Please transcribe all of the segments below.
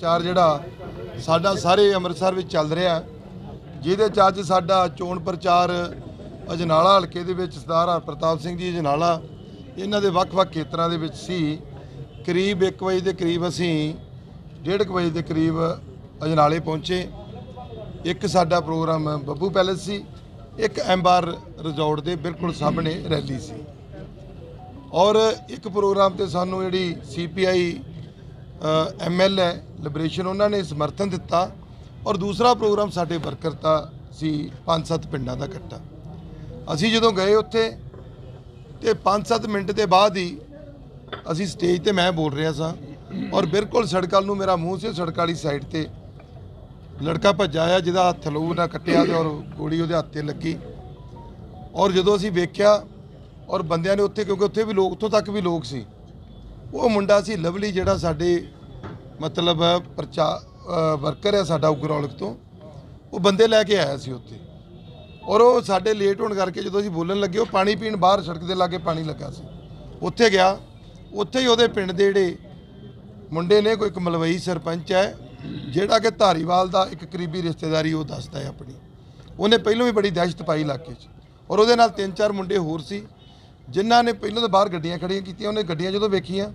ਚਾਰ ਜਿਹੜਾ ਸਾਡਾ ਸਾਰੇ ਅੰਮ੍ਰਿਤਸਰ ਵਿੱਚ ਚੱਲ ਰਿਹਾ ਜਿਹਦੇ ਚ ਅੱਜ ਸਾਡਾ ਚੋਣ ਪ੍ਰਚਾਰ ਅਜਨਾਲਾ ਹਲਕੇ ਦੇ ਵਿੱਚ ਸਰਦਾਰ ਹਰਪ੍ਰਤਾਪ ਸਿੰਘ ਜੀ ਅਜਨਾਲਾ, ਇਹਨਾਂ ਦੇ ਵੱਖ-ਵੱਖ ਖੇਤਰਾਂ ਦੇ ਵਿੱਚ ਸੀ। ਕਰੀਬ 1 ਵਜੇ ਦੇ ਕਰੀਬ ਅਸੀਂ 1:30 ਵਜੇ ਦੇ ਕਰੀਬ ਅਜਨਾਲੇ ਪਹੁੰਚੇ। ਇੱਕ ਸਾਡਾ ਪ੍ਰੋਗਰਾਮ ਬੱਬੂ ਪੈਲੇਸ ਸੀ, ਇੱਕ ਐਮਬਾਰ ਰਿਜ਼ੋਰਟ ਦੇ ਬਿਲਕੁਲ ਸਾਹਮਣੇ ਰੈਲੀ ਸੀ। ਔਰ ਇੱਕ ਪ੍ਰੋਗਰਾਮ ਤੇ ਸਾਨੂੰ ਜਿਹੜੀ ਸੀਪੀਆਈ ਐਮਐਲ ਹੈ ਲਿਬਰੇਸ਼ਨ ਉਹਨਾਂ ਨੇ ਸਮਰਥਨ ਦਿੱਤਾ ਔਰ ਦੂਸਰਾ ਪ੍ਰੋਗਰਾਮ ਸਾਡੇ ਵਰਕਰ ਦਾ ਸੀ, ਪੰਜ ਸੱਤ ਪਿੰਡਾਂ ਦਾ ਇਕੱਠਾ। ਅਸੀਂ ਜਦੋਂ ਗਏ ਉੱਥੇ ਤੇ 5-7 ਮਿੰਟ ਦੇ ਬਾਅਦ ਹੀ ਅਸੀਂ ਸਟੇਜ ਤੇ ਮੈਂ ਬੋਲ ਰਿਹਾ ਸਾਂ ਔਰ ਬਿਲਕੁਲ ਸੜਕਾਂ ਨੂੰ ਮੇਰਾ ਮੂੰਹ ਸੀ, ਸੜਕ ਵਾਲੀ ਸਾਈਡ ਤੇ ਲੜਕਾ ਭੱਜਾ ਆ ਜਿਹਦਾ ਹੱਥ ਲਹੂ ਨਾਲ ਕੱਟਿਆ ਤੇ ਔਰ ਗੋਲੀ ਉਹਦੇ ਹੱਥ ਤੇ ਲੱਗੀ। ਔਰ ਜਦੋਂ ਅਸੀਂ ਵੇਖਿਆ ਔਰ ਬੰਦਿਆਂ ਨੇ ਉੱਥੇ, ਕਿਉਂਕਿ ਉੱਥੇ ਵੀ ਲੋਕ, ਉੱਥੋਂ ਤੱਕ ਵੀ ਲੋਕ ਸੀ, ਉਹ ਮੁੰਡਾ ਸੀ ਲਵਲੀ ਜਿਹੜਾ ਸਾਡੇ ਮਤਲਬ ਪ੍ਰਚਾ ਵਰਕਰ ਹੈ ਸਾਡਾ ਉਗਰੌਲਕ ਤੋਂ। ਉਹ ਬੰਦੇ ਲੈ ਕੇ ਆਇਆ ਸੀ ਉੱਥੇ। ਔਰ ਉਹ ਸਾਡੇ ਲੇਟ ਹੋਣ ਕਰਕੇ ਜਦੋਂ ਅਸੀਂ ਬੋਲਣ ਲੱਗੇ, ਉਹ ਪਾਣੀ ਪੀਣ ਬਾਹਰ ਸੜਕ ਦੇ ਲਾਗੇ ਪਾਣੀ ਲੱਗਾ ਸੀ। ਉੱਥੇ ਗਿਆ। ਉੱਥੇ ਹੀ ਉਹਦੇ ਪਿੰਡ ਦੇ ਜਿਹੜੇ ਮੁੰਡੇ ਨੇ, ਕੋਈ ਇੱਕ ਮਲਵਈ ਸਰਪੰਚ ਹੈ, ਜਿਹੜਾ ਕਿ ਧਾਰੀਵਾਲ ਦਾ ਇੱਕ ਕਰੀਬੀ ਰਿਸ਼ਤੇਦਾਰੀ ਉਹ ਦੱਸਦਾ ਹੈ ਆਪਣੀ। ਉਹਨੇ ਪਹਿਲਾਂ ਵੀ ਬੜੀ ਦਹਿਸ਼ਤ ਪਾਈ ਇਲਾਕੇ 'ਚ। ਔਰ ਉਹਦੇ ਨਾਲ ਤਿੰਨ ਚਾਰ ਮੁੰਡੇ ਹੋਰ ਸੀ, ਜਿਨ੍ਹਾਂ ਨੇ ਪਹਿਲਾਂ ਤਾਂ ਬਾਹਰ ਗੱਡੀਆਂ ਖੜੀਆਂ ਕੀਤੀਆਂ, ਉਹਨੇ ਗੱਡੀਆਂ ਜਦੋਂ ਵੇਖੀਆਂ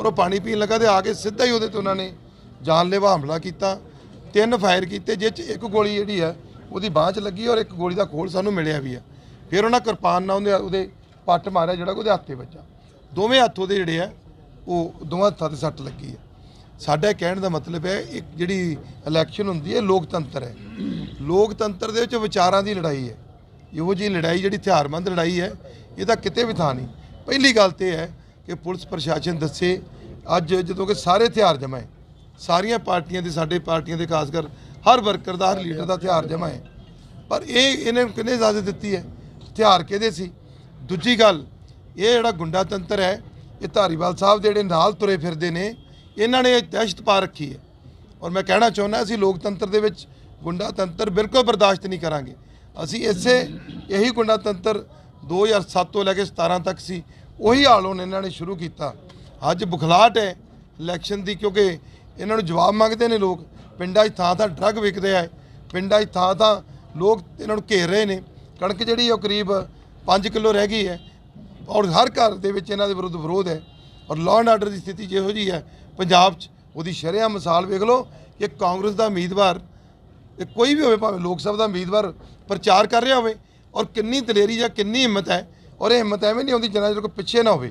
ਔਰ ਉਹ ਪਾਣੀ ਪੀਣ ਲੱਗਾ ਤੇ ਆ ਕੇ ਸਿੱਧਾ ਹੀ ਉਹਦੇ ਤੇ ਉਹਨਾਂ ਨੇ ਜਾਨਲੇਵਾ ਹਮਲਾ ਕੀਤਾ। ਤਿੰਨ ਫਾਇਰ ਕੀਤੇ ਜਿਸ 'ਚ ਇੱਕ ਗੋਲੀ ਜਿਹੜੀ ਹੈ, ਉਹਦੀ ਬਾਂਹ 'ਚ ਲੱਗੀ ਔਰ ਇੱਕ ਗੋਲੀ ਦਾ ਖੋਲ ਸਾਨੂੰ ਮਿਲਿਆ ਵੀ ਆ ਫਿਰ ਉਹਨਾਂ ਕਿਰਪਾਨ ਨਾਲ ਉਹਦੇ ਉਹਦੇ ਪੱਟ ਮਾਰਿਆ ਜਿਹੜਾ ਕਿ ਉਹਦੇ ਹੱਥੇ ਵੱਜਾ। ਦੋਵੇਂ ਹੱਥ ਉਹਦੇ ਜਿਹੜੇ ਆ ਉਹ ਦੋਵਾਂ ਹੱਥਾਂ ਤੇ ਸੱਟ ਲੱਗੀ ਆ ਸਾਡਾ ਕਹਿਣ ਦਾ ਮਤਲਬ ਹੈ, ਇੱਕ ਜਿਹੜੀ ਇਲੈਕਸ਼ਨ ਹੁੰਦੀ ਹੈ, ਲੋਕਤੰਤਰ ਹੈ। ਲੋਕਤੰਤਰ ਦੇ ਵਿੱਚ ਵਿਚਾਰਾਂ ਦੀ ਲੜਾਈ ਹੈ। ਇਹੋ ਜਿਹੀ ਲੜਾਈ ਜਿਹੜੀ ਹਥਿਆਰਬੰਦ ਲੜਾਈ ਹੈ ਇਹਦਾ ਕਿਤੇ ਵੀ ਥਾਂ ਨਹੀਂ। ਪਹਿਲੀ ਗੱਲ ਤੇ ਹੈ ਕਿ ਪੁਲਿਸ ਪ੍ਰਸ਼ਾਸਨ ਦੱਸੇ, ਅੱਜ ਜਦੋਂ ਕਿ ਸਾਰੇ ਹਥਿਆਰ ਜਮ੍ਹਾਂ ਹੈ, ਸਾਰੀਆਂ ਪਾਰਟੀਆਂ ਦੇ, ਸਾਡੇ ਪਾਰਟੀਆਂ ਦੇ ਖਾਸ ਕਰ ਹਰ ਵਰਕਰ ਦਾ, ਹਰ ਲੀਡਰ ਦਾ ਹਥਿਆਰ ਜਮ੍ਹਾਂ ਹੈ। ਪਰ ਇਹ ਇਹਨੇ ਕਿੰਨੇ ਇਜਾਜ਼ਤ ਦਿੱਤੀ ਹੈ? ਹਥਿਆਰ ਕਿਹਦੇ ਸੀ? ਦੂਜੀ ਗੱਲ, ਇਹ ਜਿਹੜਾ ਗੁੰਡਾ ਤੰਤਰ ਹੈ, ਇਹ ਧਾਰੀਵਾਲ ਸਾਹਿਬ ਦੇ ਜਿਹੜੇ ਨਾਲ ਤੁਰੇ ਫਿਰਦੇ ਨੇ, ਇਹਨਾਂ ਨੇ ਦਹਿਸ਼ਤ ਪਾ ਰੱਖੀ ਹੈ। ਔਰ ਮੈਂ ਕਹਿਣਾ ਚਾਹੁੰਦਾ, ਅਸੀਂ ਲੋਕਤੰਤਰ ਦੇ ਵਿੱਚ ਗੁੰਡਾ ਤੰਤਰ ਬਿਲਕੁਲ ਬਰਦਾਸ਼ਤ ਨਹੀਂ ਕਰਾਂਗੇ। ਅਸੀਂ ਇਸੇ ਇਹੀ ਗੁੰਡਾ ਤੰਤਰ 2007 ਤੋਂ ਲੈ ਕੇ 17 ਤੱਕ ਸੀ ਉਹੀ ਹਾਲ ਹੁਣ ਇਹਨਾਂ ਨੇ ਸ਼ੁਰੂ ਕੀਤਾ। ਅੱਜ ਬੁਖਲਾਟ ਹੈ ਇਲੈਕਸ਼ਨ ਦੀ ਕਿਉਂਕਿ ਇਹਨਾਂ ਨੂੰ ਜਵਾਬ ਮੰਗਦੇ ਨੇ ਲੋਕ। ਪਿੰਡਾਂ 'ਚ ਥਾਂ ਥਾਂ ਡਰੱਗ ਵਿਕਦੇ ਆ। ਪਿੰਡਾਂ 'ਚ ਥਾਂ ਥਾਂ ਲੋਕ ਇਹਨਾਂ ਨੂੰ ਘੇਰ ਰਹੇ ਨੇ। ਕਣਕ ਜਿਹੜੀ ਉਹ ਕਰੀਬ 5 ਕਿਲੋ ਰਹਿ ਗਈ ਹੈ। ਔਰ ਹਰ ਘਰ ਦੇ ਵਿੱਚ ਇਹਨਾਂ ਦੇ ਵਿਰੁੱਧ ਵਿਰੋਧ ਹੈ। ਔਰ ਲਾਅ ਐਂਡ ਆਰਡਰ ਦੀ ਸਥਿਤੀ ਜਿਹੋ ਜੀ ਹੈ। ਪੰਜਾਬ 'ਚ ਉਹਦੀ ਸ਼ਰੇਆਮ ਮਿਸਾਲ ਵੇਖ ਲਓ ਕਿ ਕਾਂਗਰਸ ਦਾ ਉਮੀਦਵਾਰ ਇਹ ਕੋਈ ਵੀ ਹੋਵੇ ਭਾਵੇਂ ਲੋਕ ਸਭਾ ਦਾ ਉਮੀਦਵਾਰ ਪ੍ਰਚਾਰ ਕਰ ਰਿਹਾ ਹੋਵੇ। ਔਰ ਕਿੰਨੀ ਦਲੇਰੀ ਜਾਂ ਕਿੰਨੀ ਹਿੰਮਤ ਹੈ ਔਰ ਇਹ ਹਿੰਮਤ ਐਵੇਂ ਨਹੀਂ ਆਉਂਦੀ ਜਿੰਨਾ ਚਿਰ ਕੋਈ ਪਿੱਛੇ ਨਾ ਹੋਵੇ।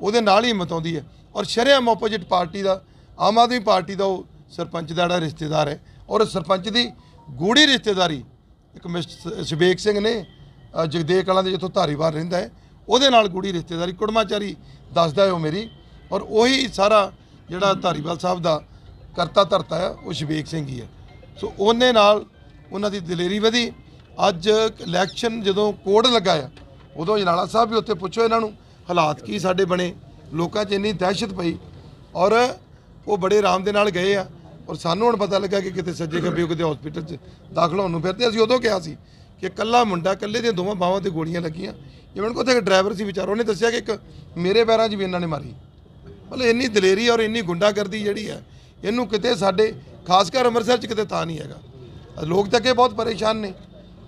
ਉਹਦੇ ਨਾਲ ਹੀ ਹਿੰਮਤ ਆਉਂਦੀ ਹੈ। ਔਰ ਸ਼ਰੇਆਮ ਆਪੋਜੀਟ ਪਾਰਟੀ ਦਾ ਆਮ ਆਦਮੀ ਪਾਰਟੀ ਦਾ ਉਹ ਸਰਪੰਚ ਦਾ ਜਿਹੜਾ ਰਿਸ਼ਤੇਦਾਰ ਹੈ। ਔਰ ਸਰਪੰਚ ਦੀ ਗੂੜੀ ਰਿਸ਼ਤੇਦਾਰੀ ਇੱਕ ਮਿਸਟਰ ਸ਼ਬੇਕ ਸਿੰਘ ਨੇ ਅ, ਜਗਦੇਵ ਕਲਾਂ ਦੇ ਜਿੱਥੋਂ ਧਾਰੀਵਾਲ ਰਹਿੰਦਾ ਹੈ ਉਹਦੇ ਨਾਲ ਗੂੜੀ ਰਿਸ਼ਤੇਦਾਰੀ ਕੁੜਮਾਚਾਰੀ ਦੱਸਦਾ ਹੈ ਉਹ ਮੇਰੀ। ਔਰ ਉਹੀ ਸਾਰਾ ਜਿਹੜਾ ਧਾਰੀਵਾਲ ਸਾਹਿਬ ਦਾ ਕਰਤਾ ਧਰਤਾ ਹੈ ਉਹ ਸ਼ਬੇਕ ਸਿੰਘ ਹੀ ਹੈ। ਸੋ ਉਹਨੇ ਨਾਲ ਉਹਨਾਂ ਦੀ ਦਲੇਰੀ ਵਧੀ। ਅੱਜ ਇਲੈਕਸ਼ਨ ਜਦੋਂ ਕੋਡ ਲਗਾਇਆ ਉਦੋਂ ਜਨਾਲਾ ਸਾਹਿਬ ਵੀ ਉੱਥੇ ਪੁੱਛੋ ਇਹਨਾਂ ਨੂੰ, ਹਾਲਾਤ ਕੀ ਸਾਡੇ ਬਣੇ, ਲੋਕਾਂ 'ਚ ਇੰਨੀ ਦਹਿਸ਼ਤ ਪਈ। ਔਰ ਉਹ ਬੜੇ ਆਰਾਮ ਦੇ ਨਾਲ ਗਏ ਆ, ਔਰ ਸਾਨੂੰ ਹੁਣ ਪਤਾ ਲੱਗਾ ਕਿ ਕਿਤੇ ਸੱਜੇ ਖੱਬੇ ਕਿਤੇ ਹਸਪੀਟਲ 'ਚ ਦਾਖਲ ਹੋਣ ਨੂੰ ਫਿਰਦੇ ਅਸੀਂ ਉਦੋਂ ਕਿਹਾ ਸੀ ਕਿ ਕੱਲਾ ਮੁੰਡਾ ਕੱਲੇ ਦੀਆਂ ਦੋਵਾਂ ਬਾਹਾਂ ਤੇ ਗੋਲੀਆਂ ਲੱਗੀਆਂ। ਜਿਵੇਂ ਕੋਲ ਇੱਕ ਡਰਾਈਵਰ ਸੀ ਵਿਚਾਰ, ਉਹਨੇ ਦੱਸਿਆ ਕਿ ਇੱਕ ਮੇਰੇ ਪੈਰਾਂ 'ਚ ਵੀ ਇਹਨਾਂ ਨੇ ਮਾਰੀ। ਮਤਲਬ ਇੰਨੀ ਦਲੇਰੀ ਔਰ ਇੰਨੀ ਗੁੰਡਾਗਰਦੀ ਜਿਹੜੀ ਹੈ, ਇਹਨੂੰ ਕਿਤੇ ਸਾਡੇ, ਖਾਸ ਕਰ ਅੰਮ੍ਰਿਤਸਰ 'ਚ ਕਿਤੇ ਤਾਂ ਨਹੀਂ ਹੈਗਾ। ਲੋਕ ਤਾਂ ਕਿ ਬਹੁਤ ਪਰੇਸ਼ਾਨ ਨੇ।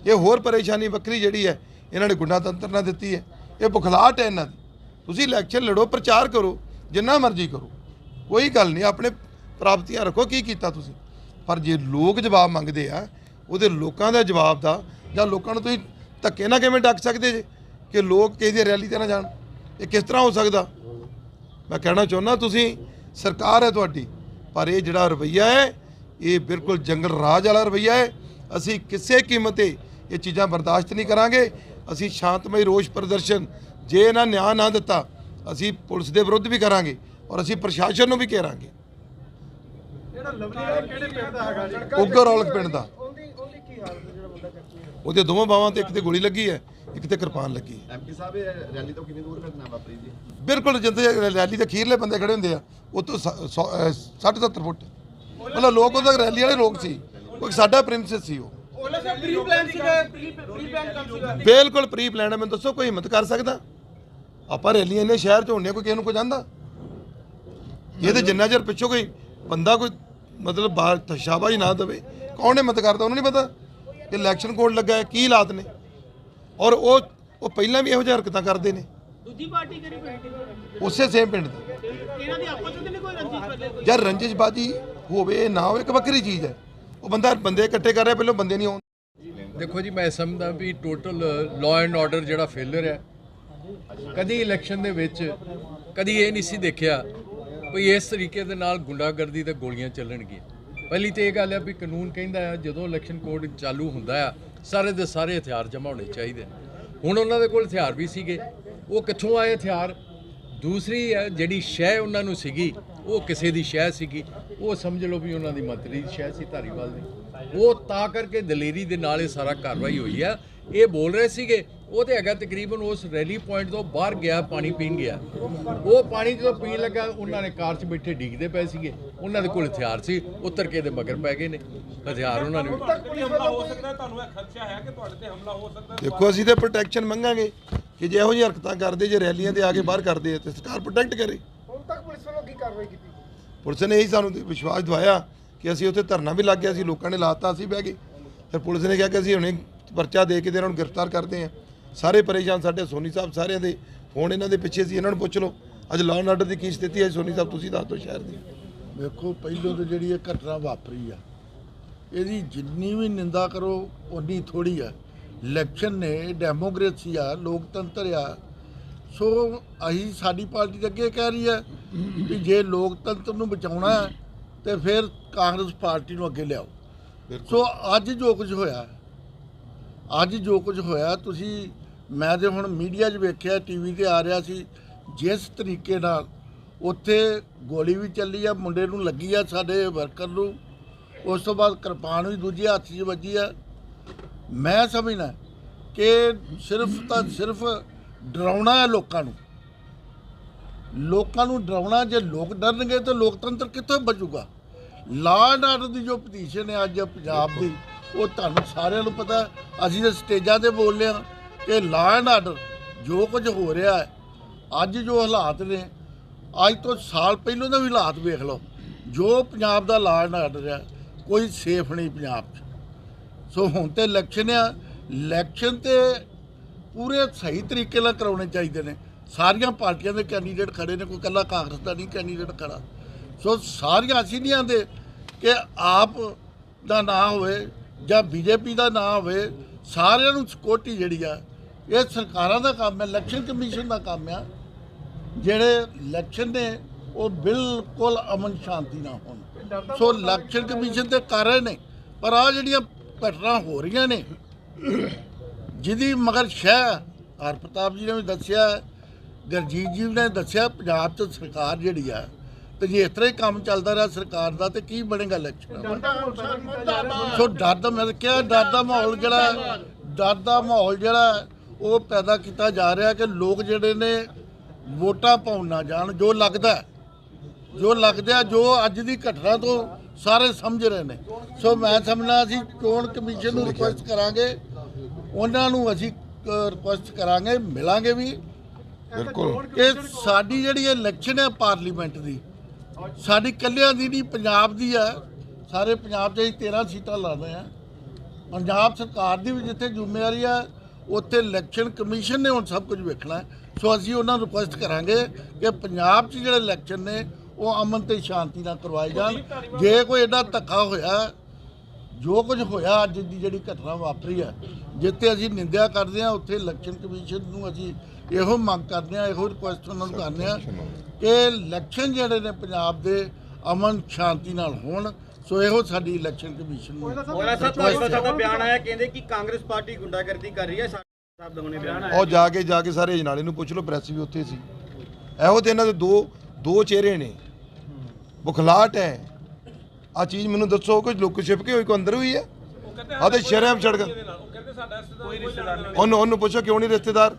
ਇਹ ਹੋਰ ਪਰੇਸ਼ਾਨੀ ਵੱਖਰੀ ਜਿਹੜੀ ਹੈ ਇਹਨਾਂ ਨੇ ਗੁੰਡਾ ਤੰਤਰ ਨਾਲ ਦਿੱਤੀ ਹੈ। ਇਹ ਬੁਖਲਾਟ ਹੈ ਇਹਨਾਂ ਦੀ। ਤੁਸੀਂ ਇਲੈਕਸ਼ਨ ਲੜੋ, ਪ੍ਰਚਾਰ ਕਰੋ, ਜਿੰਨਾ ਮਰਜ਼ੀ ਕਰੋ। ਕੋਈ ਗੱਲ ਨਹੀਂ, ਆਪਣੇ ਪ੍ਰਾਪਤੀਆਂ ਰੱਖੋ, ਕੀ ਕੀਤਾ ਤੁਸੀਂ? ਪਰ ਜੇ ਲੋਕ ਜਵਾਬ ਮੰਗਦੇ ਆ, ਉਹਦੇ ਲੋਕਾਂ ਦਾ ਜਵਾਬ ਦਾ, ਜਾਂ ਲੋਕਾਂ ਨੂੰ ਤੁਸੀਂ ਧੱਕੇ ਨਾਲ ਕਿਵੇਂ ਡੱਕ ਸਕਦੇ ਜੇ? ਕਿ ਲੋਕ ਕਿਸੇ ਦੀ ਰੈਲੀ ਤੇ ਨਾ ਜਾਣ। ਇਹ ਕਿਸ ਤਰ੍ਹਾਂ ਹੋ ਸਕਦਾ? ਮੈਂ ਕਹਿਣਾ ਚਾਹੁੰਦਾ, ਤੁਸੀਂ, ਸਰਕਾਰ ਹੈ ਤੁਹਾਡੀ, ਪਰ ਇਹ ਜਿਹੜਾ ਰਵਈਆ ਹੈ, ਇਹ ਬਿਲਕੁਲ ਜੰਗਲ ਰਾਜ ਵਾਲਾ ਰਵਈਆ ਹੈ। ਅਸੀਂ ਕਿਸੇ ਕੀਮਤ ਤੇ ਇਹ ਚੀਜ਼ਾਂ ਬਰਦਾਸ਼ਤ ਨਹੀਂ ਕਰਾਂਗੇ। ਅਸੀਂ ਸ਼ਾਂਤਮਈ ਰੋਸ ਪ੍ਰਦਰਸ਼ਨ ਜੇ ਇਹਨਾਂ ਨਿਆਂ ਨਾ ਦਿੱਤਾ ਅਸੀਂ ਪੁਲਿਸ ਦੇ ਵਿਰੁੱਧ ਵੀ ਕਰਾਂਗੇ ਔਰ ਅਸੀਂ ਪ੍ਰਸ਼ਾਸਨ ਨੂੰ ਵੀ ਘੇਰਾਂਗੇ। ਜਿਹੜਾ ਲਵਲੀ ਹੈ ਕਿਹੜੇ ਪਿੰਡ ਦਾ ਹੈਗਾ ਜੀ? ਉਗਰ ਔਲਖ ਪਿੰਡ ਦਾ। ਉਹਦੀ ਉਹਦੀ ਕੀ ਹਾਲਤ ਹੈ ਜਿਹੜਾ ਬੰਦਾ ਚੱਕੀ ਹੈ? ਉਹਦੇ ਦੋਵਾਂ ਬਾਹਾਂ ਤੇ ਇੱਕ ਤੇ ਗੋਲੀ ਲੱਗੀ ਹੈ ਇੱਕ ਤੇ ਕਿਰਪਾਨ ਲੱਗੀ ਹੈ। ਐਮਪੀ ਸਾਹਿਬ ਇਹ ਰੈਲੀ ਤੋਂ ਕਿੰਨੀ ਦੂਰ ਘਟਨਾ ਵਾਪਰੀ ਜੀ? ਬਿਲਕੁਲ ਜਿੱਥੇ ਰੈਲੀ ਦੇ ਖੀਰਲੇ ਬੰਦੇ ਖੜੇ ਹੁੰਦੇ ਆ ਉਹ ਤੋਂ 60 70 ਫੁੱਟ। ਮਤਲਬ ਲੋਕ ਉਹਦਾ ਰੈਲੀ ਵਾਲੇ ਲੋਕ ਸੀ ਉਹ ਸਾਡਾ ਪ੍ਰਿੰਸੈਸ ਸੀ ਉਹ। ਉਹਨੇ ਸਰ ਪ੍ਰੀ ਪਲਾਨ ਸੀਗਾ ਪ੍ਰੀ ਪ੍ਰੀ ਪਲਾਨ ਕੰਮ ਸੀਗਾ। ਬਿਲਕੁਲ ਪ੍ਰੀ ਪਲਾਨ ਹੈ ਮੈਨੂੰ ਦੱਸੋ ਕੋਈ ਹਿੰਮਤ ਕਰ ਸਕਦਾ? ਆਪਾਂ ਰੈਲੀਆਂ ਇੰਨੇ ਸ਼ਹਿਰ ਚ ਹੁੰਨੇ ਕੋਈ ਕਿਸੇ ਨੂੰ ਕੋਈ ਜਾਂਦਾ? ਇਹ ਤੇ ਜਿੰਨਾ ਚਿਰ ਪਿੱਛੋਂ ਕੋਈ ਬੰਦਾ ਕੋਈ ਮਤਲਬ ਬਾਹਰ ਤਸ਼ਾਬਾਈ ਨਾ ਦੇਵੇ ਕੌਣ ਨੇ ਮਤ ਕਰਦਾ ਉਹਨੂੰ ਨਹੀਂ ਪਤਾ? ਕਿ ਇਲੈਕਸ਼ਨ ਕੋਡ ਲੱਗਾ ਹੈ ਕੀ ਹਾਲਾਤ ਨੇ? ਔਰ ਉਹ ਉਹ ਪਹਿਲਾਂ ਵੀ ਇਹੋ ਜਿਹੀਆਂ ਹਰਕਤਾਂ ਕਰਦੇ ਨੇ। ਦੂਜੀ ਪਾਰਟੀ ਕਿਹੜੀ ਪਿੰਡ ਉਸੇ ਸੇਮ ਪਿੰਡ ਦੇ। ਇਹਨਾਂ ਦੀ ਆਪਸ ਵਿੱਚ ਨਹੀਂ ਕੋਈ ਰੰਜਿਸ਼ ਪਹਿਲੇ ਕੋਈ ਯਾਰ ਰੰਜਿਸ਼ਬਾਜੀ ਹੋਵੇ ਨਾ ਹੋਵੇ ਇੱਕ ਵੱਖਰੀ ਚੀਜ਼ ਹੈ। ਉਹ ਬੰਦਾ ਬੰਦੇ ਇਕੱਠੇ ਕਰ ਰਿਹਾ, ਪਹਿਲਾਂ ਬੰਦੇ ਨਹੀਂ ਆਉਣ ਦੇਖੋ ਜੀ, ਮੈਂ ਸਮਝਦਾ ਵੀ ਟੋਟਲ ਲਾਅ ਐਂਡ ਆਰਡਰ ਜਿਹੜਾ ਫੇਲਰ ਹੈ, ਕਦੀ ਇਲੈਕਸ਼ਨ ਦੇ ਵਿੱਚ ਕਦੀ ਇਹ ਨਹੀਂ ਸੀ ਦੇਖਿਆ ਵੀ ਇਸ ਤਰੀਕੇ ਦੇ ਨਾਲ ਗੁੰਡਾਗਰਦੀ ਤੇ ਗੋਲੀਆਂ ਚੱਲਣਗੀਆਂ। ਪਹਿਲੀ ਤੇ ਇਹ ਗੱਲ ਹੈ ਵੀ ਕਾਨੂੰਨ ਕਹਿੰਦਾ ਹੈ, ਜਦੋਂ ਇਲੈਕਸ਼ਨ ਕੋਡ ਚਾਲੂ ਹੁੰਦਾ ਆ ਸਾਰੇ ਦੇ ਸਾਰੇ ਹਥਿਆਰ ਜਮ੍ਹਾਂ ਹੋਣੇ ਚਾਹੀਦੇ ਨੇ। ਹੁਣ ਉਹਨਾਂ ਦੇ ਕੋਲ ਹਥਿਆਰ ਵੀ ਸੀਗੇ, ਉਹ ਕਿੱਥੋਂ ਆਏ ਹਥਿਆਰ? ਦੂਸਰੀ ਹੈ, ਜਿਹੜੀ ਸ਼ੈ ਉਹਨਾਂ ਨੂੰ ਸੀਗੀ ਉਹ ਕਿਸੇ ਦੀ ਸ਼ੈ ਸੀਗੀ ਉਹ ਸਮਝ ਲਓ ਵੀ ਉਹਨਾਂ ਦੀ ਮੰਤਰੀ ਦੀ ਸ਼ੈ ਸੀ ਧਾਰੀਵਾਲ ਦੀ। ਉਹ ਤਾਂ ਕਰਕੇ ਦਲੇਰੀ ਦੇ ਨਾਲ ਇਹ ਸਾਰਾ ਕਾਰਵਾਈ ਹੋਈ ਆ। ਇਹ ਬੋਲ ਰਹੇ ਸੀਗੇ ਉਹ ਤੇ ਹੈਗਾ ਤਕਰੀਬਨ ਉਸ ਰੈਲੀ ਪੁਆਇੰਟ ਤੋਂ ਬਾਹਰ ਗਿਆ ਪਾਣੀ ਪੀਣ ਗਿਆ। ਉਹ ਪਾਣੀ ਜਦੋਂ ਪੀਣ ਲੱਗਾ ਉਹਨਾਂ ਨੇ ਕਾਰ 'ਚ ਬੈਠੇ ਡਿੱਗਦੇ ਪਏ ਸੀਗੇ। ਉਹਨਾਂ ਦੇ ਕੋਲ ਹਥਿਆਰ ਸੀ ਉਤਰ ਕੇ ਦੇ ਮਗਰ ਪੈ ਗਏ ਨੇ। ਹਥਿਆਰ ਉਹਨਾਂ ਨੇ ਵੀ ਕੋਈ ਹਮਲਾ ਹੋ ਸਕਦਾ ਹੈ ਤੁਹਾਨੂੰ ਇਹ ਖਦਸ਼ਾ ਹੈ ਕਿ ਤੁਹਾਡੇ ਤੇ ਹਮਲਾ ਹੋ ਸਕਦਾ? ਹੈ ਦੇਖੋ ਅਸੀਂ ਤੇ ਪ੍ਰੋਟੈਕਸ਼ਨ ਮੰਗਾਂਗੇ ਕਿ ਜੇ ਇਹੋ ਜਿਹੀ ਹਰਕਤਾਂ ਕਰਦੇ ਜੇ ਰੈਲੀਆਂ ਤੇ ਆ ਕੇ ਬਾਹਰ ਕਰਦੇ ਆ ਤੇ ਸਰਕਾਰ ਪ੍ਰੋਟੈਕਟ ਕਰੇ। ਹੁਣ ਤੱਕ ਪੁਲਿਸ ਕਾਰਵਾਈ ਕੀਤੀ ਪੁਲਿਸ ਨੇ ਇਹੀ ਸਾਨੂੰ ਵਿਸ਼ਵਾਸ ਦਿਵਾਇਆ ਕਿ ਅਸੀਂ ਉੱਥੇ ਧਰਨਾ ਵੀ ਲੱਗ ਗਿਆ ਸੀ ਲੋਕਾਂ ਨੇ ਲਾਤਾ ਅਸੀਂ ਬਹਿ ਗਏ। ਫਿਰ ਪੁਲਿਸ ਨੇ ਕਿਹਾ ਕਿ ਅਸੀਂ ਹੁਣੇ ਪਰਚਾ ਦੇ ਕੇ ਤੇ ਇਹਨਾਂ ਨੂੰ ਗ੍ਰਿਫਤਾਰ ਕਰਦੇ ਹਾਂ। ਸਾਰੇ ਪਰੇਸ਼ਾਨ ਸਾਡੇ ਸੋਨੀ ਸਾਹਿਬ ਸਾਰਿਆਂ ਦੇ ਫੋਨ ਇਹਨਾਂ ਦੇ ਪਿੱਛੇ ਸੀ ਇਹਨਾਂ ਨੂੰ ਪੁੱਛ ਲਓ। ਅੱਜ ਲਾਅ ਐਂਡ ਆਰਡਰ ਦੀ ਕੀ ਸਥਿਤੀ ਹੈ? ਸੋਨੀ ਸਾਹਿਬ ਤੁਸੀਂ ਦੱਸ ਦਿਓ ਸ਼ਹਿਰ ਦੀ। ਵੇਖੋ ਪਹਿਲੋਂ ਤਾਂ ਜਿਹੜੀ ਇਹ ਘਟਨਾ ਵਾਪਰੀ ਆ ਇਹਦੀ ਜਿੰਨੀ ਵੀ ਨਿੰਦਾ ਕਰੋ ਉਨੀ ਥੋੜੀ ਆ। ਇਲੈਕਸ਼ਨ ਨੇ ਡੈਮੋਕ੍ਰੇਸੀ ਆ ਲੋਕਤੰਤਰ ਆ ਸੋ ਅਸੀਂ ਸਾਡੀ ਪਾਰਟੀ ਤਾਂ ਅੱਗੇ ਕਹਿ ਰਹੀ ਹੈ ਵੀ ਜੇ ਲੋਕਤੰਤਰ ਨੂੰ ਬਚਾਉਣਾ ਹੈ ਤੇ ਫਿਰ ਕਾਂਗਰਸ ਪਾਰਟੀ ਨੂੰ ਅੱਗੇ ਲਿਆਓ। ਸੋ ਅੱਜ ਜੋ ਕੁਝ ਹੋਇਆ ਅੱਜ ਜੋ ਕੁਝ ਹੋਇਆ ਤੁਸੀਂ ਮੈਂ ਤੇ ਹੁਣ ਮੀਡੀਆ 'ਚ ਵੇਖਿਆ ਟੀਵੀ ਤੇ ਆ ਰਿਹਾ ਸੀ ਜਿਸ ਤਰੀਕੇ ਨਾਲ ਉੱਥੇ ਗੋਲੀ ਵੀ ਚੱਲੀ ਆ ਮੁੰਡੇ ਨੂੰ ਲੱਗੀ ਆ ਸਾਡੇ ਵਰਕਰ ਨੂੰ ਉਸ ਤੋਂ ਬਾਅਦ ਕਿਰਪਾਨ ਵੀ ਦੂਜੇ ਹੱਥ 'ਚ ਵੱਜੀ ਆ। ਮੈਂ ਸਮਝਣਾ ਕਿ ਸਿਰਫ ਤਾਂ ਸਿਰਫ ਡਰਾਉਣਾ ਹੈ ਲੋਕਾਂ ਨੂੰ। ਲੋਕਾਂ ਨੂੰ ਡਰਾਉਣਾ, ਜੇ ਲੋਕ ਡਰਨਗੇ ਤਾਂ ਲੋਕਤੰਤਰ ਕਿੱਥੋਂ ਬਚੂਗਾ? ਲਾਅ ਐਂਡ ਆਰਡਰ ਦੀ ਜੋ ਪੋਜੀਸ਼ਨ ਹੈ ਅੱਜ ਪੰਜਾਬ ਦੀ, ਉਹ ਤੁਹਾਨੂੰ ਸਾਰਿਆਂ ਨੂੰ ਪਤਾ ਅਸੀਂ ਤਾਂ ਸਟੇਜਾਂ ਤੇ ਬੋਲਦੇ ਹਾਂ ਕਿ ਲਾਅ ਐਂਡ ਆਰਡਰ ਜੋ ਕੁਝ ਹੋ ਰਿਹਾ ਹੈ, ਅੱਜ ਜੋ ਹਾਲਾਤ ਨੇ, ਅੱਜ ਤੋਂ ਸਾਲ ਪਹਿਲਾਂ ਦਾ ਵੀ ਹਾਲਾਤ ਵੇਖ ਲਓ। ਜੋ ਪੰਜਾਬ ਦਾ ਲਾਅ ਐਂਡ ਆਰਡਰ ਹੈ, ਕੋਈ ਸੇਫ ਨਹੀਂ ਪੰਜਾਬ 'ਚ। ਸੋ ਹੁਣ ਤੇ ਇਲੈਕਸ਼ਨ ਆ। ਇਲੈਕਸ਼ਨ ਤੇ ਪੂਰੇ ਸਹੀ ਤਰੀਕੇ ਨਾਲ ਕਰਾਉਣੇ ਚਾਹੀਦੇ ਨੇ। ਸਾਰੀਆਂ ਪਾਰਟੀਆਂ ਦੇ ਕੈਂਡੀਡੇਟ ਖੜੇ ਨੇ, ਕੋਈ ਇਕੱਲਾ ਕਾਂਗਰਸ ਦਾ ਨਹੀਂ ਕੈਂਡੀਡੇਟ ਖੜਾ। ਸੋ ਸਾਰੀਆਂ ਅਸੀਂ ਨਹੀਂ ਆਂਦੇ ਕਿ ਆਪ ਦਾ ਨਾਂ ਹੋਵੇ ਜਾਂ ਬੀਜੇਪੀ ਦਾ ਨਾਂ ਹੋਵੇ, ਸਾਰਿਆਂ ਨੂੰ ਸਿਕਿਉਰਟੀ ਜਿਹੜੀ ਆ, ਇਹ ਸਰਕਾਰਾਂ ਦਾ ਕੰਮ ਹੈ ਇਲੈਕਸ਼ਨ ਕਮਿਸ਼ਨ ਦਾ ਕੰਮ ਆ। ਜਿਹੜੇ ਇਲੈਕਸ਼ਨ ਨੇ, ਉਹ ਬਿਲਕੁਲ ਅਮਨ ਸ਼ਾਂਤੀ ਨਾਲ ਹੋਣ। ਸੋ ਇਲੈਕਸ਼ਨ ਕਮਿਸ਼ਨ ਤੇ ਕਰ ਰਹੇ ਨੇ, ਪਰ ਆ ਜਿਹੜੀਆਂ ਘਟਨਾ ਹੋ ਰਹੀਆਂ ਨੇ ਜਿਹਦੀ ਮਗਰ ਸ਼ਹਿ ਹਰ ਪ੍ਰਤਾਪ ਜੀ ਨੇ ਵੀ ਦੱਸਿਆ ਗਰਜੀਤ ਜੀ ਨੇ ਦੱਸਿਆ ਪੰਜਾਬ 'ਚ ਸਰਕਾਰ ਜਿਹੜੀ ਆ ਤੇ ਜੇ ਇਸ ਤਰ੍ਹਾਂ ਹੀ ਕੰਮ ਚੱਲਦਾ ਰਿਹਾ ਸਰਕਾਰ ਦਾ ਤੇ ਕੀ ਬਣੇਗਾ ਇਲੈਕਸ਼ਨ ਸੋ ਡਰ ਦਾ ਮੈਂ ਕਿਹਾ ਡਰ ਦਾ ਮਾਹੌਲ ਜਿਹੜਾ ਡਰ ਦਾ ਮਾਹੌਲ ਜਿਹੜਾ ਉਹ ਪੈਦਾ ਕੀਤਾ ਜਾ ਰਿਹਾ ਕਿ ਲੋਕ ਜਿਹੜੇ ਨੇ ਵੋਟਾਂ ਪਾਉਣ ਨਾ ਜਾਣ ਜੋ ਲੱਗਦਾ ਜੋ ਲੱਗਦਾ ਜੋ ਅੱਜ ਦੀ ਘਟਨਾ ਤੋਂ ਸਾਰੇ ਸਮਝ ਰਹੇ ਨੇ। ਸੋ ਮੈਂ ਸਮਝਣਾ ਅਸੀਂ ਚੋਣ ਕਮਿਸ਼ਨ ਨੂੰ ਰਿਕੁਐਸਟ ਕਰਾਂਗੇ। ਉਹਨਾਂ ਨੂੰ ਅਸੀਂ ਰਿਕੁਐਸਟ ਕਰਾਂਗੇ ਮਿਲਾਂਗੇ ਵੀ। ਬਿਲਕੁਲ। ਕਿ ਸਾਡੀ ਜਿਹੜੀ ਇਲੈਕਸ਼ਨ ਹੈ ਪਾਰਲੀਮੈਂਟ ਦੀ ਸਾਡੀ ਕੱਲਿਆਂ ਦੀ ਨਹੀਂ ਪੰਜਾਬ ਦੀ ਹੈ। ਸਾਰੇ ਪੰਜਾਬ 'ਚ ਅਸੀਂ 13 ਸੀਟਾਂ ਲੜਦੇ ਆ ਪੰਜਾਬ ਸਰਕਾਰ ਦੀ ਵੀ ਜਿੱਥੇ ਜ਼ਿੰਮੇਵਾਰੀ ਹੈ ਉੱਥੇ ਇਲੈਕਸ਼ਨ ਕਮਿਸ਼ਨ ਨੇ ਹੁਣ ਸਭ ਕੁਝ ਵੇਖਣਾ ਸੋ ਅਸੀਂ ਉਹਨਾਂ ਨੂੰ ਰਿਕੁਐਸਟ ਕਰਾਂਗੇ ਕਿ ਪੰਜਾਬ 'ਚ ਜਿਹੜੇ ਇਲੈਕਸ਼ਨ ਨੇ ਉਹ ਅਮਨ ਤੇ ਸ਼ਾਂਤੀ ਨਾਲ ਕਰਵਾਏ ਜਾਣ। ਜੇ ਕੋਈ ਐਡਾ ਧੱਕਾ ਹੋਇਆ ਜੋ ਕੁਝ ਹੋਇਆ ਅੱਜ ਦੀ ਜਿਹੜੀ ਘਟਨਾ ਵਾਪਰੀ ਹੈ ਜਿੱਥੇ ਅਸੀਂ ਨਿੰਦਿਆ ਕਰਦੇ ਹਾਂ ਉੱਥੇ ਇਲੈਕਸ਼ਨ ਕਮਿਸ਼ਨ ਨੂੰ ਅਸੀਂ ਇਹੋ ਮੰਗ ਕਰਦੇ ਹਾਂ ਇਹੋ ਰਿਕੁਐਸਟ ਉਹਨਾਂ ਨੂੰ ਕਰਦੇ ਹਾਂ ਕਿ ਇਲੈਕਸ਼ਨ ਜਿਹੜੇ ਨੇ ਪੰਜਾਬ ਦੇ ਅਮਨ ਸ਼ਾਂਤੀ ਨਾਲ ਹੋਣ। ਸੋ ਇਹੋ ਸਾਡੀ ਇਲੈਕਸ਼ਨ ਕਮਿਸ਼ਨ ਨੂੰ ਉਹਨਾਂ ਸਾਹਿਬ ਤੁਹਾਡਾ ਸਾਡਾ ਬਿਆਨ ਆਇਆ ਕਹਿੰਦੇ ਕਿ ਕਾਂਗਰਸ ਪਾਰਟੀ ਗੁੰਡਾਗਰਦੀ ਕਰ ਰਹੀ ਹੈ ਸਾਹਿਬ ਦਾ ਹੁਣੇ ਬਿਆਨ ਆਇਆ। ਉਹ ਜਾ ਕੇ ਜਾ ਕੇ ਸਾਰੇ ਅਜਨਾਲੇ ਨੂੰ ਪੁੱਛ ਲਓ ਪ੍ਰੈਸ ਵੀ ਉੱਥੇ ਸੀ। ਇਹੋ ਤੇ ਇਹਨਾਂ ਦੇ ਦੋ ਦੋ ਚਿਹਰੇ ਨੇ। ਬੁਖਲਾਟ ਹੈ। ਆ ਚੀਜ਼ ਮੈਨੂੰ ਦੱਸੋ ਕੋਈ ਲੁੱਕ ਛਿਪ ਕੇ ਹੋਈ ਕੋਈ ਅੰਦਰ ਹੋਈ ਹੈ? ਆ ਤੇ ਸ਼ਰਮ ਛੜਕ ਸਾਡਾ ਰਿਸ਼ਤੇਦਾਰ ਕੋਈ ਰਿਸ਼ਤੇਦਾਰ ਨਹੀਂ। ਉਹਨੂੰ ਉਹਨੂੰ ਪੁੱਛੋ ਕਿਉਂ ਨਹੀਂ ਰਿਸ਼ਤੇਦਾਰ?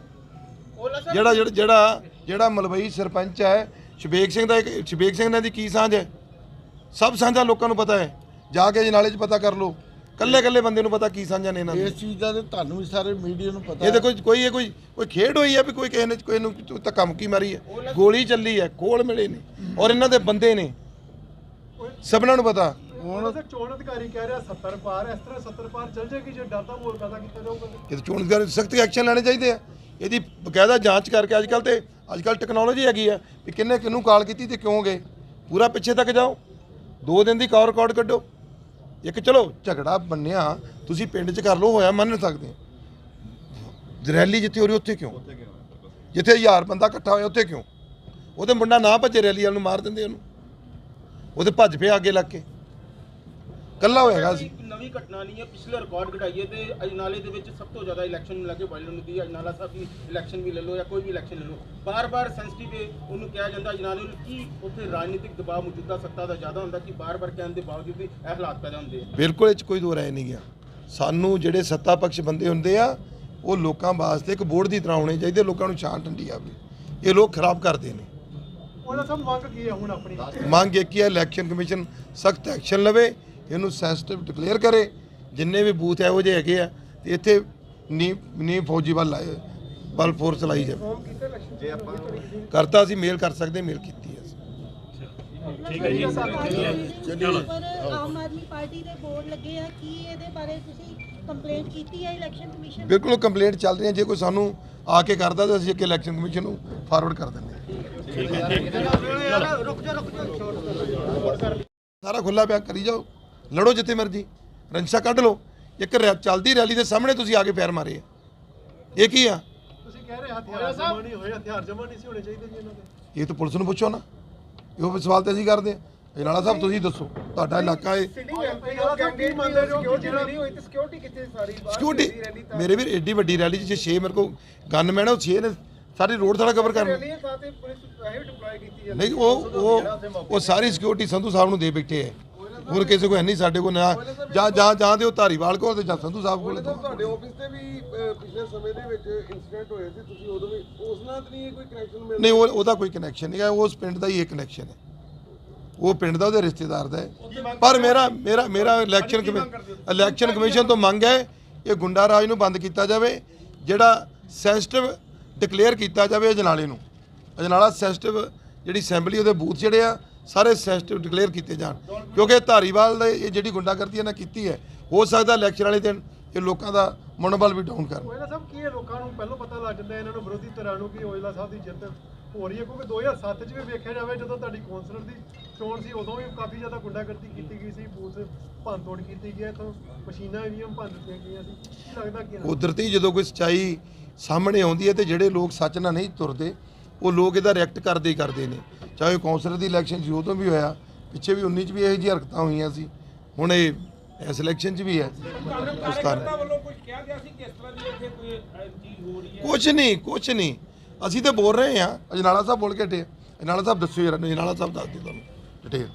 ਜਿਹੜਾ ਜਿਹੜਾ ਜਿਹੜਾ ਜਿਹੜਾ ਮਲਵਈ ਸਰਪੰਚ ਹੈ ਸ਼ਬੇਕ ਸਿੰਘ ਦਾ ਇੱਕ ਸ਼ਬੇਕ ਸਿੰਘ ਨਾਲ ਦੀ ਕੀ ਸਾਂਝ ਹੈ? ਸਭ ਸਾਂਝਾ ਲੋਕਾਂ ਨੂੰ ਪਤਾ ਹੈ। ਜਾ ਕੇ ਅਜਨਾਲੇ 'ਚ ਪਤਾ ਕਰ ਲਓ। ਕੱਲੇ ਕੱਲੇ ਬੰਦੇ ਨੂੰ ਪਤਾ ਕੀ ਸਾਂਝਾ ਨੇ ਇਹਨਾਂ ਦੇ ਇਸ ਚੀਜ਼ ਦਾ ਤੇ ਤੁਹਾਨੂੰ ਵੀ ਸਾਰੇ ਮੀਡੀਆ ਨੂੰ ਪਤਾ ਇਹ ਤਾਂ। ਕੋਈ ਕੋਈ ਇਹ ਕੋਈ ਕੋਈ ਖੇਡ ਹੋਈ ਹੈ ਵੀ ਕੋਈ ਕਿਸੇ ਨੇ ਕੋਈ ਨੂੰ ਧੱਕਾ ਮੁੱਕੀ ਮਾਰੀ ਹੈ। ਗੋਲੀ ਚੱਲੀ ਹੈ ਕੋਲ ਮਿਲੇ ਨੇ। ਔਰ ਇਹਨਾਂ ਦੇ ਬੰਦੇ ਨੇ। ਸਭਨਾਂ ਨੂੰ ਪਤਾ। ਹੁਣ ਸਰ ਚੋਣ ਅਧਿਕਾਰੀ ਕਹਿ ਰਿਹਾ 70 ਪਾਰ ਇਸ ਤਰ੍ਹਾਂ 70 ਪਾਰ ਚੱਲ ਜਾਏਗੀ ਜੇ ਡਰ ਦਾ ਮਾਹੌਲ ਪੈਦਾ ਕੀਤਾ ਜਾਊਗਾ ਤੇ। ਚੋਣ ਅਧਿਕਾਰੀ ਸਖਤ ਐਕਸ਼ਨ ਲੈਣੇ ਚਾਹੀਦੇ ਆ। ਇਹਦੀ ਬਕਾਇਦਾ ਜਾਂਚ ਕਰਕੇ ਅੱਜ ਕੱਲ ਤੇ ਅੱਜ ਕੱਲ ਟੈਕਨੋਲੋਜੀ ਹੈਗੀ ਆ ਵੀ ਕਿੰਨੇ ਕਿਹਨੂੰ ਕਾਲ ਕੀਤੀ ਤੇ ਕਿਉਂ ਗਏ। ਪੂਰਾ ਪਿੱਛੇ ਤੱਕ ਜਾਓ। ਦੋ ਦਿਨ ਦੀ ਕਾਲ ਰਿਕਾਰਡ ਕੱਢੋ। ਇੱਕ ਚਲੋ ਝਗੜਾ ਬੰਨਿਆ ਤੁਸੀਂ ਪਿੰਡ 'ਚ ਕਰ ਲਓ ਹੋਇਆ ਮੰਨ ਸਕਦੇ। ਰੈਲੀ ਜਿੱਥੇ ਹੋ ਰਹੀ ਉੱਥੇ ਕਿਉਂ? ਜਿੱਥੇ ਹਜ਼ਾਰ ਬੰਦਾ ਇਕੱਠਾ ਹੋਇਆ ਉੱਥੇ ਕਿਉਂ? ਉਹਦੇ ਮੁੰਡਾ ਨਾ ਭੱਜੇ ਰੈਲੀ ਵਾਲ ਨੂੰ ਮਾਰ ਦਿੰਦੇ ਉਹਨੂੰ। ਉਹਦੇ ਭੱਜ ਪਿਆ ਅੱਗੇ ਲੱਗ ਕੇ। ਕੱਲਾ ਹੋਏਗਾ ਸੀ। ਨਵੀਂ ਘਟਨਾ ਨਹੀਂ ਹੈ ਪਿਛਲੇ ਰਿਕਾਰਡ ਘਟਾਈਏ ਤੇ ਅਜਨਾਲੇ ਦੇ ਵਿੱਚ ਸਭ ਤੋਂ ਜ਼ਿਆਦਾ ਇਲੈਕਸ਼ਨ ਨੂੰ ਲੈ ਕੇ ਵਾਇਰਲ ਹੁੰਦੀ ਹੈ। ਅਜਨਾਲਾ ਸਾਹਿਬ ਦੀ ਇਲੈਕਸ਼ਨ ਵੀ ਲੈ ਲਓ ਜਾਂ ਕੋਈ ਵੀ ਇਲੈਕਸ਼ਨ ਲੈ ਲਓ। ਬਾਰ-ਬਾਰ ਸੈਂਸਿਟਿਵ ਹੈ ਉਹਨੂੰ ਕਿਹਾ ਜਾਂਦਾ ਅਜਨਾਲੇ ਨੂੰ ਕੀ ਉੱਥੇ ਰਾਜਨੀਤਿਕ ਦਬਾਅ ਮੌਜੂਦਾ ਸੱਤਾ ਦਾ ਜ਼ਿਆਦਾ ਹੁੰਦਾ ਕਿ ਬਾਰ-ਬਾਰ ਕਹਿਣ ਦੇ ਬਾਵਜੂਦ ਵੀ ਇਹ ਹਾਲਾਤ ਪੈਦਾ ਹੁੰਦੇ ਆ? ਬਿਲਕੁਲ ਇਹ 'ਚ ਕੋਈ ਦੋ ਰਾਏ ਨਹੀਂ ਗਿਆ। ਸਾਨੂੰ ਜਿਹੜੇ ਸੱਤਾ ਪਕਸ਼ ਬੰਦੇ ਹੁੰਦੇ ਆ ਉਹ ਲੋਕਾਂ ਵਾਸਤੇ ਇੱਕ ਬੋਰਡ ਦੀ ਤਰ੍ਹਾਂ ਹੋਣੇ ਚਾਹੀਦੇ ਲੋਕਾਂ ਨੂੰ ਛਾਂ ਟੰਡੀ ਆਵੇ। ਇਹ ਲੋਕ ਖਰਾਬ ਕਰਦੇ ਨੇ। ਉਹਨਾਂ ਸਭ ਮੰਗ ਕੀ ਹੈ ਹੁਣ ਆਪਣੀ? ਮੰਗ ਇੱਕ ਹੀ ਹੈ ਇਲੈਕਸ਼ਨ ਕਮਿਸ਼ਨ ਸਖਤ ਐਕਸ਼ਨ ਲਵੇ। ਇਹਨੂੰ ਸੈਂਸਿਟਿਵ ਡਿਕਲੇਅਰ ਕਰੇ ਜਿੰਨੇ ਵੀ ਬੂਥ ਇਹੋ ਜਿਹੇ ਹੈਗੇ ਆ ਤੇ ਇੱਥੇ ਨੀ ਨੀ ਫੌਜੀ ਵੱਲ ਲਾਏ ਬਲ ਫੋਰਸ ਲਾਈ ਜਾਵੇ। ਜੇ ਆਪਾਂ ਕਰਤਾ ਅਸੀਂ ਮੇਲ ਕਰ ਸਕਦੇ ਮੇਲ ਕੀਤੀ ਹੈ ਪਰ ਆਮ ਆਦਮੀ ਪਾਰਟੀ ਦੇ ਬੋਰਡ ਲੱਗੇ ਆ ਕੀ ਇਹਦੇ ਬਾਰੇ ਤੁਸੀਂ ਕੰਪਲੇਂਟ ਕੀਤੀ ਹੈ ਇਲੈਕਸ਼ਨ ਕਮਿਸ਼ਨ ਬਿਲਕੁਲ ਕੰਪਲੇਂਟ ਚੱਲ ਰਹੀ ਹੈ ਜੇ ਕੋਈ ਸਾਨੂੰ ਆ ਕੇ ਕਰਦਾ ਤਾਂ ਅਸੀਂ ਅੱਗੇ ਇਲੈਕਸ਼ਨ ਕਮਿਸ਼ਨ ਨੂੰ ਫਾਰਵਰਡ ਕਰ ਦਿੰਦੇ ਹਾਂ। ਸਾਰਾ ਖੁੱਲਾ ਪਿਆ ਕਰੀ ਜਾਓ। ਲੜੋ ਜਿੱਥੇ ਮਰਜ਼ੀ ਰੰਸ਼ਾ ਕੱਢ ਲਓ। ਇੱਕ ਰੈ- ਚੱਲਦੀ ਰੈਲੀ ਦੇ ਸਾਹਮਣੇ ਤੁਸੀਂ ਆ ਕੇ ਫੇਰ ਮਾਰੇ ਆ। ਇਹ ਕੀ ਆ? ਤੁਸੀਂ ਕਹਿ ਰਹੇ ਹਥਿਆਰ ਜਮਾ ਨਹੀਂ ਹੋਏ ਹਥਿਆਰ ਜਮਾ ਨਹੀਂ ਸੀ ਹੋਣੇ ਚਾਹੀਦੇ ਜੀ ਇਹਨਾਂ ਦੇ। ਇਹ ਤਾਂ ਪੁਲਿਸ ਨੂੰ ਪੁੱਛੋ ਨਾ। ਇਹੋ ਵੀ ਸਵਾਲ ਤੇ ਅਸੀਂ ਕਰਦੇ ਆ ਜਨਾਲਾ ਸਾਹਿਬ ਤੁਸੀਂ ਦੱਸੋ ਤੁਹਾਡਾ ਇਲਾਕਾ ਹੈ ਕੀ ਮੰਨਦੇ ਜੋ ਜਿਹੜਾ ਨਹੀਂ ਹੋਈ ਤੇ ਸਿਕਿਉਰਿਟੀ ਕਿੱਥੇ ਸਾਰੀ ਸਿਕਿਉਰਿਟੀ ਮੇਰੇ ਵੀਰ ਏਡੀ ਵੱਡੀ ਰੈਲੀ 'ਚ 6 ਮੇਰੇ ਕੋਲ ਗਨਮੈਨ ਉਹ 6 ਨੇ। ਸਾਰੀ ਰੋਡ ਸਾਰਾ ਕਵਰ ਕਰਨ। ਸਾਥੇ ਪੁਲਿਸ ਵੈਸੇ ਡਿਪਲੋਏ ਕੀਤੀ ਨਹੀਂ ਉਹ ਉਹ ਉਹ ਸਾਰੀ ਸਿਕਿਉਰਿਟੀ ਸੰਧੂ ਸਾਹਿਬ ਨੂੰ ਦੇ ਬੈਠੇ ਹੈ ਹੋਰ ਕਿਸੇ ਕੋਲ ਹੈ ਨਹੀਂ ਸਾਡੇ ਕੋਲ ਨਾ। ਜਾਂ ਜਾਂ ਜਾਂ ਤੇ ਉਹ ਧਾਰੀਵਾਲ ਕੋਲ ਤੇ ਜਾਂ ਸੰਧੂ ਸਾਹਿਬ ਕੋਲ। ਤੁਹਾਡੇ ਆਫਿਸ ਤੇ ਵੀ ਪਿਛਲੇ ਸਮੇਂ ਦੇ ਵਿੱਚ ਇਨਸੀਡੈਂਟ ਹੋਏ ਸੀ ਤੁਸੀਂ ਉਦੋਂ ਵੀ ਉਸ ਨਾਲ ਤਾਂ ਨਹੀਂ ਕੋਈ ਕਨੈਕਸ਼ਨ ਨਹੀਂ ਉਹ ਉਹਦਾ ਕੋਈ ਕਨੈਕਸ਼ਨ ਨਹੀਂ ਹੈ ਉਸ ਪਿੰਡ ਦਾ ਹੀ ਇੱਕ ਕਨੈਕਸ਼ਨ ਹੈ। ਉਹ ਪਿੰਡ ਦਾ ਉਹਦੇ ਰਿਸ਼ਤੇਦਾਰ ਦਾ ਹੈ। ਪਰ ਮੇਰਾ ਮੇਰਾ ਮੇਰਾ ਇਲੈਕਸ਼ਨ ਇਲੈਕਸ਼ਨ ਕਮਿਸ਼ਨ ਤੋਂ ਮੰਗ ਹੈ ਇਹ ਗੁੰਡਾ ਰਾਜ ਨੂੰ ਬੰਦ ਕੀਤਾ ਜਾਵੇ ਜਿਹੜਾ ਸੈਂਸਿਟਿਵ ਡਿਕਲੇਅਰ ਕੀਤਾ ਜਾਵੇ ਅਜਨਾਲੇ ਨੂੰ। ਅਜਨਾਲਾ ਸੈਂਸਿਟਿਵ ਜਿਹੜੀ ਅਸੈਂਬਲੀ ਉਹਦੇ ਬੂਥ ਜਿਹੜੇ ਆ ਸਾਰੇ ਸੈਂਸਿਟਿਵ ਡਿਕਲੇਅਰ ਕੀਤੇ ਜਾਣ। ਕਿਉਂਕਿ ਧਾਰੀਵਾਲ ਦੇ ਇਹ ਜਿਹੜੀ ਗੁੰਡਾਗਰਦੀ ਇਹਨਾਂ ਕੀਤੀ ਹੈ ਹੋ ਸਕਦਾ ਇਲੈਕਸ਼ਨ ਵਾਲੇ ਦਿਨ ਇਹ ਲੋਕਾਂ ਦਾ ਮਨੋਬਲ ਵੀ ਡਾਊਨ ਕਰਨ। ਓਇਲਾ ਸਾਹਿਬ ਕੀ ਇਹ ਲੋਕਾਂ ਨੂੰ ਪਹਿਲਾਂ ਪਤਾ ਲੱਗ ਜਾਂਦਾ ਇਹਨਾਂ ਨੂੰ ਵਿਰੋਧੀ ਧਿਰਾਂ ਨੂੰ ਕਿ ਓਇਲਾ ਸਾਹਿਬ ਦੀ ਜਿੱਤ ਹੋ ਰਹੀ ਹੈ? ਕਿਉਂਕਿ 2007 ਚ ਵੀ ਵੇਖਿਆ ਜਾਵੇ ਜਦੋਂ ਤੁਹਾਡੀ ਕੌਂਸਲਰ ਦੀ ਚੋਣ ਸੀ ਉਦੋਂ ਵੀ ਕਾਫੀ ਜ਼ਿਆਦਾ ਗੁੰਡਾਗਰਦੀ ਕੀਤੀ ਗਈ ਸੀ ਬੂਥ ਭੰਨ ਤੋੜ ਕੀਤੀ ਗਈ ਤੋਂ ਮਸ਼ੀਨਾਂ ਈਵੀਐਮ ਭੰਨ ਦਿੱਤੀਆਂ ਗਈਆਂ ਸੀ। ਕੀ ਲੱਗਦਾ ਕਿ ਕੁਦਰਤੀ ਜਦੋਂ ਕੋਈ ਸਚਾਈ ਸਾਹਮਣੇ ਆਉਂਦੀ ਹੈ ਤੇ ਜਿਹੜੇ ਲੋਕ ਸੱਚ ਨਾਲ ਨਹੀਂ ਤੁਰਦੇ ਉਹ ਲੋਕ ਇਹਦਾ ਰਿਐਕਟ ਕਰਦੇ ਹੀ ਕਰਦੇ ਨੇ। ਚਾਹੇ ਉਹ ਕੌਂਸਲਰ ਦੀ ਇਲੈਕਸ਼ਨ ਸੀ ਉਦੋਂ ਵੀ ਹੋਇਆ ਪਿੱਛੇ ਵੀ 19 ਚ ਵੀ ਇਹੋ ਜਿਹੀ ਹਰਕਤਾਂ ਹੋਈਆਂ ਸੀ। ਹੁਣ ਇਹ ਇਸ ਇਲੈਕਸ਼ਨ 'ਚ ਵੀ ਹੈ। ਉਸ ਕਾਰਨ। ਵੱਲੋਂ ਕੁਝ ਕਿਹਾ ਗਿਆ ਸੀ ਕਿ ਇਸ ਤਰ੍ਹਾਂ ਦੀ ਇੱਥੇ ਕੋਈ ਚੀਜ਼ ਹੋ ਰਹੀ ਕੁਛ ਨਹੀਂ ਕੁਛ ਨਹੀਂ। ਅਸੀਂ ਤੇ ਬੋਲ ਰਹੇ ਹਾਂ। ਅਜਨਾਲਾ ਸਾਹਿਬ ਬੋਲ ਕੇ ਹਟੇ। ਆ। ਅਜਨਾਲਾ ਸਾਹਿਬ ਦੱਸੋ ਯਾਰ ਅਜਨਾਲਾ ਸਾਹਿਬ ਦੱਸ ਦਿਓ ਤੁਹਾਨੂੰ। ਡਿਟੇਲ।